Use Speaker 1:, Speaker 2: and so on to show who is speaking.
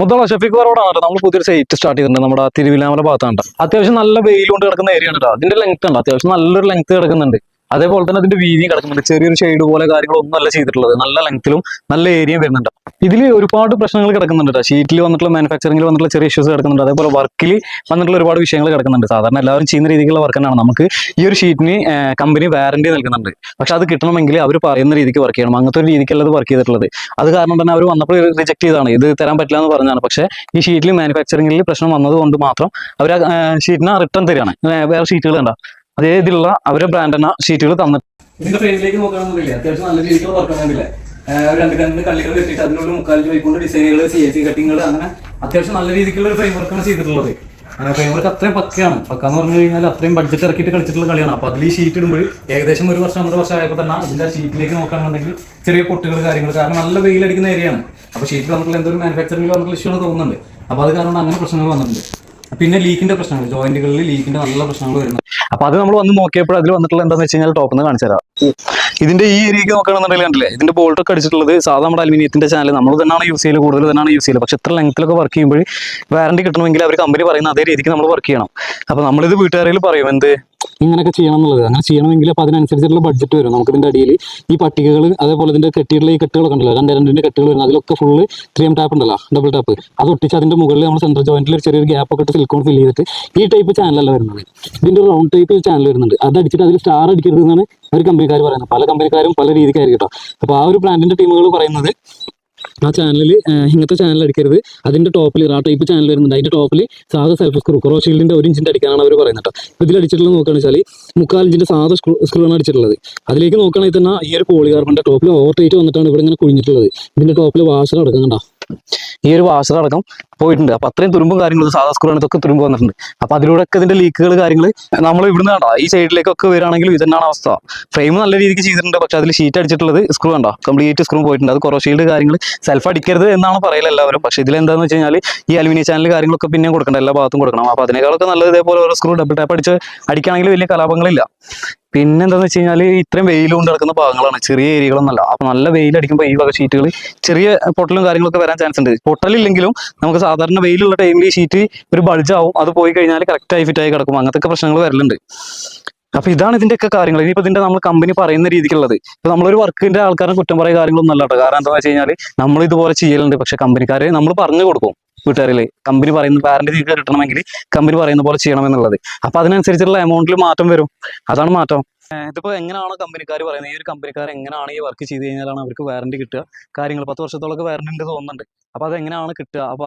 Speaker 1: മുതല ഷഫീഖ് റോഡാണ് നമ്മൾ പുതിയൊരു സൈറ്റ് സ്റ്റാർട്ട് ചെയ്തിട്ടുണ്ട്. നമ്മുടെ തിരുവിലാമല ഭാഗത്താണ് അത്യാവശ്യം നല്ല വെയിൽ കൊണ്ട് കിടക്കുന്ന ഏരിയ ആണ് കേട്ടോ അതിന്റെ ലെങ്ത് ഉണ്ട്? അത്യാവശ്യം നല്ലൊരു ലെങ്ത് കിടക്കുന്നുണ്ട്. അതേപോലെ തന്നെ അതിന്റെ വീതിയും കിടക്കുന്നുണ്ട് ചെറിയൊരു ഷെയ്ഡ് പോലെ കാര്യങ്ങളൊന്നും അല്ല ചെയ്തിട്ടുള്ളത്. നല്ല ലെങ്ത്തിലും നല്ല ഏരിയയും വരുന്നുണ്ട്. ഇതിൽ ഒരുപാട് പ്രശ്നങ്ങൾ കിടക്കുന്നുണ്ട് ഷീറ്റിൽ വന്നിട്ടുള്ള മാനുഫാക്ചറിംഗിൽ വന്നിട്ടുള്ള ചെറിയ ഇഷ്യൂസ് കിടക്കുന്നുണ്ട്. അതേപോലെ വർക്കിൽ വന്നിട്ടുള്ള ഒരുപാട് വിഷയങ്ങൾ കിടക്കുന്നുണ്ട്. സാധാരണ എല്ലാവരും ചെയ്യുന്ന രീതിയിലുള്ള വർക്ക് തന്നെയാണ്. നമുക്ക് ഈ ഒരു ഷീറ്റിന് കമ്പനി വാറന്റി നൽകുന്നുണ്ട്. പക്ഷെ അത് കിട്ടണമെങ്കിൽ അവർ പറയുന്ന രീതിക്ക് വർക്ക് ചെയ്യണം. അങ്ങനത്തെ ഒരു രീതിക്കല്ല അത് വർക്ക് ചെയ്തിട്ടുള്ളത്. അത് കാരണം തന്നെ അവർ വന്നപ്പോൾ റിജക്ട് ചെയ്താണ് ഇത് തരാൻ പറ്റില്ല എന്ന് പറഞ്ഞാണ് പക്ഷേ ഈ ഷീറ്റിൽ മാനുഫാക്ചറിംഗിൽ പ്രശ്നം വന്നത് കൊണ്ട് മാത്രം അവർ ഷീറ്റിന് റിട്ടേൺ തരികയാണ്. വേറെ ഷീറ്റുകൾ ഉണ്ടാ അതേ ഇതിലുള്ള അവരെ ബ്രാൻഡ് ഷീറ്റുകൾ തന്നിട്ട് ഇതിന്റെ ഫ്രെയിമിലേക്ക് നോക്കണമെന്നില്ല അത്യാവശ്യം നല്ല രീതിക്കുള്ള വർക്ക് കണ്ടില്ലേ? രണ്ട് രണ്ട് കള്ളികൾ കെട്ടിയിട്ട് അതിനുള്ള മുക്കാലി വൈക്കൊണ്ട് ഡിസൈനുകൾ സി എ സി കട്ടിങ്ങൾ അങ്ങനെ അത്യാവശ്യം നല്ല രീതിക്കുള്ള ഒരു ഫ്രെയിംവർക്കാണ് ചെയ്തിട്ടുള്ളത്. ഫ്രെയിം വർക്ക് അത്രയും പക്കയാണ്. പക്ക എന്ന് പറഞ്ഞു കഴിഞ്ഞാൽ അത്രയും ബഡ്ജറ്റ് ഇറക്കിയിട്ട് കളിച്ചിട്ടുള്ള കളിയാണ്. അപ്പൊ അതിൽ ഷീറ്റ് ഇടുമ്പോൾ ഏകദേശം ഒരു വർഷം ഒന്നര വർഷം ആയപ്പോൾ തന്നെ അതിന്റെ ഷീറ്റിലേക്ക് നോക്കുകയാണെന്നുണ്ടെങ്കിൽ ചെറിയ പൊട്ടുകൾ കാര്യങ്ങൾ കാരണം നല്ല വെയിലടിക്കുന്ന ഏരിയയാണ് അപ്പൊ ഷീറ്റിൽ വന്നിട്ടുള്ള എന്തൊരു മാനുഫാക്ചറിംഗിൽ വന്നിട്ടുള്ള ഇഷ്യൂ തോന്നുന്നുണ്ട്. അപ്പൊ അത് കാരണം അങ്ങനെ പ്രശ്നങ്ങൾ വന്നിട്ടുണ്ട്. പിന്നെ ലീക്കിന്റെ പ്രശ്നങ്ങൾ ജോയിന്റുകളിൽ ലീക്കിന്റെ നല്ല പ്രശ്നങ്ങൾ വരുന്നത് അപ്പൊ അത് നമ്മൾ വന്ന് നോക്കിയപ്പോൾ അതിൽ വന്നിട്ടുള്ള എന്താണെന്ന് വെച്ച് കഴിഞ്ഞാൽ ടോപ്പ് നിന്ന് കാണിച്ചു തരാം ഇതിന്റെ ഈ ഏരിയക്ക് നോക്കുകയാണെന്നുണ്ടെങ്കിൽ കണ്ടില്ലേ ഇതിന്റെ ബോൾട്ട് ഒക്കെ അടിച്ചിട്ടുള്ളത് സാധാ നമ്മുടെ അലുമിനിയത്തിന്റെ ചാനൽ നമ്മൾ തന്നെയാണ് യൂസ് ചെയ്യുന്നത് കൂടുതൽ തന്നെയാണ് യൂസ് ചെയ്യൽ. പക്ഷെ ഇത്ര ലെങ്ത്തിലൊക്കെ വർക്ക് ചെയ്യുമ്പോൾ വാറണ്ടി കിട്ടണമെങ്കിൽ അവർ കമ്പനി പറയുന്ന അതേ രീതിക്ക് നമ്മൾ വർക്ക് ചെയ്യണം. അപ്പൊ നമ്മളിത് വീട്ടുകാരിൽ പറയും എന്ത്? ഇങ്ങനെയൊക്കെ ചെയ്യണം എന്നുള്ളത്. അങ്ങനെ ചെയ്യണമെങ്കിൽ അപ്പൊ അതിനനുസരിച്ചുള്ള ബഡ്ജറ്റ് വരും. നമുക്ക് ഇതിന്റെ അടിയിൽ ഈ പട്ടികകൾ അതേപോലെ ഇതിന്റെ കെട്ടിയിട്ടുള്ള ഈ കെട്ടുകളൊക്കെ ഉണ്ടല്ലോ രണ്ട് രണ്ടിന്റെ കെട്ടുകൾ വരുന്നത് അതിലൊക്കെ ഫുള്ള് ത്രീ എം ടാപ്പ് ഉണ്ടല്ലോ ഡബിൾ ടാപ്പ് അത് ഒട്ടിച്ച് അതിന്റെ മുകളിൽ നമ്മൾ സെൻട്രൽ ജോയിന്റിൽ ഒരു ചെറിയൊരു ഗ്യാപ്പ് ഒക്കെ ഇട്ട് സിലിക്കോൺ ഫിൽ ചെയ്തിട്ട് ഈ ടൈപ്പ് ചാനലല്ല വരുന്നത്. ഇതിന്റെ റൗണ്ട് ടൈപ്പ് ചാനൽ വരുന്നുണ്ട്. അത് അടിച്ചിട്ട് അതിൽ സ്റ്റാർ അടിക്കരുത് എന്നാണ് ഒരു കമ്പനിക്കാർ പറയുന്നത്. പല കമ്പനിക്കാരും പല രീതിക്കായിരിക്കും കേട്ടോ അപ്പോൾ ആ ഒരു ബ്രാൻഡിന്റെ ടീമുകൾ പറയുന്നത് ആ ചാനലിൽ ഇങ്ങനത്തെ ചാനൽ അടിക്കരുത്. അതിന്റെ ടോപ്പിൽ ആ ടൈപ്പ് ചാനൽ വരുന്നുണ്ട്. അതിന്റെ ടോപ്പിൽ സാധാ സെൽഫ് സ്ക്രൂ ക്രോ ഷീൽഡിന്റെ ഒരു ഇഞ്ചിന്റെ അടിക്കാനാണ് അവർ പറയുന്നത് ഇപ്പൊ ഇതിൽ അടിച്ചിട്ടുള്ളത് നോക്കുകയാണെന്ന് വെച്ചാൽ മുക്കാൽ ഇഞ്ചിന്റെ സാധാ സ്ക്രൂ സ്ക്രൂ ആണ് അടിച്ചിട്ടുള്ളത്. അതിലേക്ക് നോക്കുകയാണെങ്കിൽ തന്നെ ഈ ഒരു പോളികാർബണിന്റെ ടോപ്പിൽ ഓവർ ടൈറ്റ് വന്നിട്ടാണ് ഇവിടെ ഇങ്ങനെ കുഴിഞ്ഞിട്ടുള്ളത്. ഇതിന്റെ ടോപ്പിൽ വാഷർ അടക്കം കണ്ടോ? ഈ ഒരു വാഷർ അടക്കം പോയിട്ടുണ്ട്. അപ്പൊ അത്രയും തുരുമ്പും കാര്യങ്ങളും സാധാ സ്കൂളാണ് ഇതൊക്കെ തുരുമ്പ് വന്നിട്ടുണ്ട്. അപ്പൊ അതിലൂടെ ഒക്കെ ഇതിന്റെ ലീക്കുകൾ കാര്യങ്ങൾ നമ്മൾ ഇവിടുന്ന് കണ്ടോ? ഈ സൈഡിലേക്കൊക്കെ വരികയാണെങ്കിലും ഇതന്നെയാണ് അവസ്ഥ. ഫ്രെയിം നല്ല രീതിക്ക് ചെയ്തിട്ടുണ്ട്. പക്ഷെ അതിൽ ഷീറ്റ് അടിച്ചിട്ടുള്ളത് സ്ക്രൂ കണ്ടോ? കംപ്ലീറ്റ് സ്ക്രൂ പോയിട്ടുണ്ട്. അത് കുറോ ഷീൽഡ് കാര്യങ്ങൾ സെൽഫ് അടിക്കരുത് എന്നാണ് പറയുന്നത് എല്ലാവരും. പക്ഷെ ഇതിൽ എന്താണെന്ന് വെച്ച് കഴിഞ്ഞാൽ ഈ അലുമിനിയം ചാനൽ കാര്യങ്ങളൊക്കെ പിന്നെയും കൊടുക്കണം എല്ലാ ഭാഗത്തും കൊടുക്കണം. അപ്പൊ അതിനേക്കാളൊക്കെ നല്ലത് ഇതേപോലെ ഓരോ സ്ക്രൂ ഡബിൾ ടാപ്പ് അടിച്ച് അടിക്കുകയാണെങ്കിൽ വലിയ കലാപങ്ങളില്ല. പിന്നെ എന്താന്ന് വെച്ച് കഴിഞ്ഞാൽ ഇത്രയും വെയിൽ കൊണ്ട് നടക്കുന്ന ഭാഗങ്ങളാണ്. ചെറിയ ഏരിയകളൊന്നല്ല അപ്പൊ നല്ല വെയിൽ അടിക്കുമ്പോൾ ഈ വക ഷീറ്റുകൾ ചെറിയ പൊട്ടലും കാര്യങ്ങളൊക്കെ വരാൻ ചാൻസ് ഉണ്ട്. പൊട്ടലില്ലെങ്കിലും നമുക്ക് സാധാരണ വെയിലുള്ള ടൈമിൽ ഈ ഷീറ്റ് ഒരു ബൾജ് ആവും അത് പോയി കഴിഞ്ഞാൽ കറക്റ്റ് ആയി ഫിറ്റ് ആയി കിടക്കും. അങ്ങനത്തെ പ്രശ്നങ്ങൾ വരലുണ്ട്. അപ്പൊ ഇതാണ് ഇതിന്റെയൊക്കെ കാര്യങ്ങൾ ഇനിയിപ്പോ ഇതിന്റെ നമ്മൾ കമ്പനി പറയുന്ന രീതിക്കുള്ളത്. ഇപ്പൊ നമ്മളൊരു വർക്കിന്റെ ആൾക്കാരെ കുറ്റം പറയുക കാര്യങ്ങളൊന്നും അല്ല കേട്ടോ. കാരണം എന്താ വെച്ച് കഴിഞ്ഞാൽ നമ്മൾ ഇതുപോലെ ചെയ്യലുണ്ട്. പക്ഷെ കമ്പനിക്കാര് നമ്മൾ പറഞ്ഞു കൊടുക്കും വീട്ടുകാരിൽ. കമ്പനി പറയുന്ന പാരന്റ് തീരെ കിട്ടണമെങ്കിൽ കമ്പനി പറയുന്ന പോലെ ചെയ്യണമെന്നുള്ളത്. അപ്പൊ അതിനനുസരിച്ചുള്ള എമൗണ്ടിൽ മാറ്റം വരും. അതാണ് മാറ്റം. ഇതിപ്പോ എങ്ങനെയാണ് കമ്പനിക്കാർ പറയുന്നത്? ഈ ഒരു കമ്പനിക്കാർ എങ്ങനെയാണ് ഈ വർക്ക് ചെയ്ത് കഴിഞ്ഞാലാണ് അവർക്ക് വാറന്റി കിട്ടുക? കാര്യങ്ങൾ പത്ത് വർഷത്തോളൊക്കെ വാറന്റി ഉണ്ട് തോന്നുന്നുണ്ട്. അപ്പൊ അത് എങ്ങനെയാണ് കിട്ടുക? അപ്പൊ